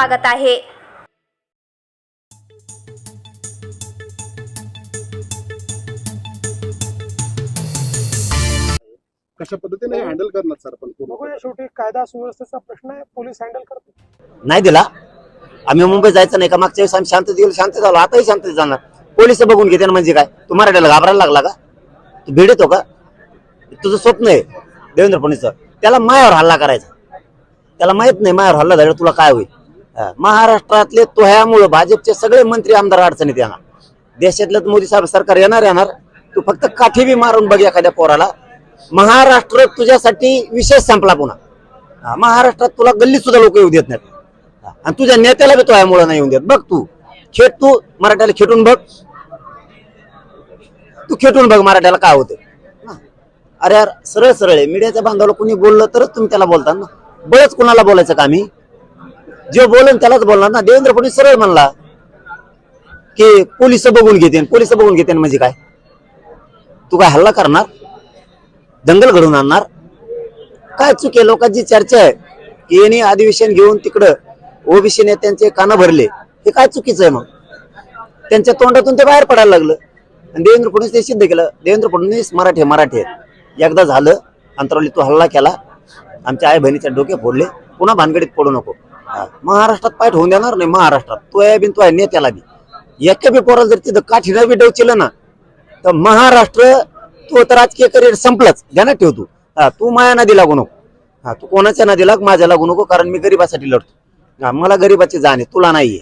स्वागत आहे. कशा पद्धतीने हँडल करणार सर पूर्ण? बघूया शेवटी कायदा सुव्यवस्थेचा प्रश्न आहे पोलीस हँडल करतो नाही दिला. आम्ही मुंबईत जायचं नाही का? मागच्या वेळेस आम्ही शांत गेलो शांत झालो. आताही शांत जाणार. पोलीस बघून घेते ना म्हणजे काय? तू मराठ्याला घाबरायला लागला का? तू भेट येतो का? तुझं स्वप्न आहे देवेंद्र फडणवीसचं. त्याला मायावर हल्ला करायचा. त्याला माहीत नाही मायावर हल्ला झाला तुला काय होईल? महाराष्ट्रातले तोह्यामुळं भाजपचे सगळे मंत्री आमदार अडचणीत येणार. देशातलं मोदी साहेब सरकार येणार येणार. तू फक्त काठी बी मारून बघ एखाद्या पोराला. महाराष्ट्र तुझ्यासाठी विशेष संपला पुन्हा. महाराष्ट्रात तुला गल्लीत सुद्धा लोक येऊ देत नाहीत. आणि तुझ्या नेत्याला बी तोह्यामुळं नाही येऊन देत. बघ तू. खेट तू मराठ्याला खेटून बघ. तू खेटून बघ मराठ्याला काय होतं अरे यार सरळ सरळ आहे. मीडियाच्या बांधवाला कोणी बोललं तरच तुम्ही त्याला बोलता ना. बळच कुणाला बोलायचं का आम्ही जे बोलन त्यालाच बोलणार ना. देवेंद्र फडणवीस सरळ म्हणला की पोलीस बघून घेते पोलीस बघून घेते म्हणजे काय? तू काय हल्ला करणार? दंगल घडवून आणणार? काय चुके लोकांची चर्चा आहे. की यांनी अधिवेशन घेऊन तिकडं ओबीसी नेत्यांचे कानं भरले. हे काय चुकीचं आहे मग? त्यांच्या तोंडातून ते बाहेर पडायला लागलं. आणि देवेंद्र फडणवीस ते सिद्ध केलं. देवेंद्र फडणवीस मराठी मराठे एकदा झालं अंतरावली तू हल्ला केला. आमच्या आई बहिणीच्या डोके फोडले. पुन्हा भानगडीत पडू नको. महाराष्ट्रात पाय ठेवून देणार नाही महाराष्ट्रात. तो आहे बिन तो आहे नेत्याला बी. एका बी पोराला जर तिथं काठीनं बी डवचिलं ना तर महाराष्ट्र तू तर राजकीय करिअर संपलाच. ध्यानात ठेव तू. हा, तू माया नदी लागू नको. हा तू कोणाच्या नदी लाग माझ्या लागू नको कारण मी गरीबासाठी लढतो. हा, मला गरीबाची जाण आहे तुला नाहीये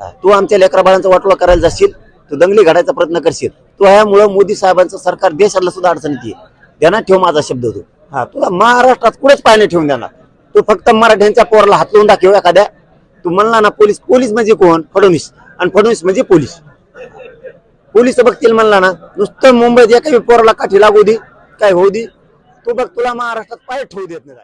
हा, तू आमच्या लेकरा बाळांचा वाटोळा करायला जाशील तू दंगली घडायचा प्रयत्न करशील. तू ह्यामुळं मोदी साहेबांचं सरकार देशाला सुद्धा अडचणीत ये ध्यानात ठेव माझा शब्द होतो हा तुला महाराष्ट्रात कुठेच पाय ठेवून देणार. तो फक्त मराठ्यांच्या पोराला हातलवून दाखव एखाद्या. तू म्हणला ना पोलीस पोलीस म्हणजे कोण? फडणवीस. आणि फडणवीस म्हणजे पोलीस. पोलीस बघतील म्हणला ना नुसतं मुंबईत एका पोराला काठी लागू दे. काय होऊ दे? तू बघ तुला महाराष्ट्रात पाय ठेवू देत नाही.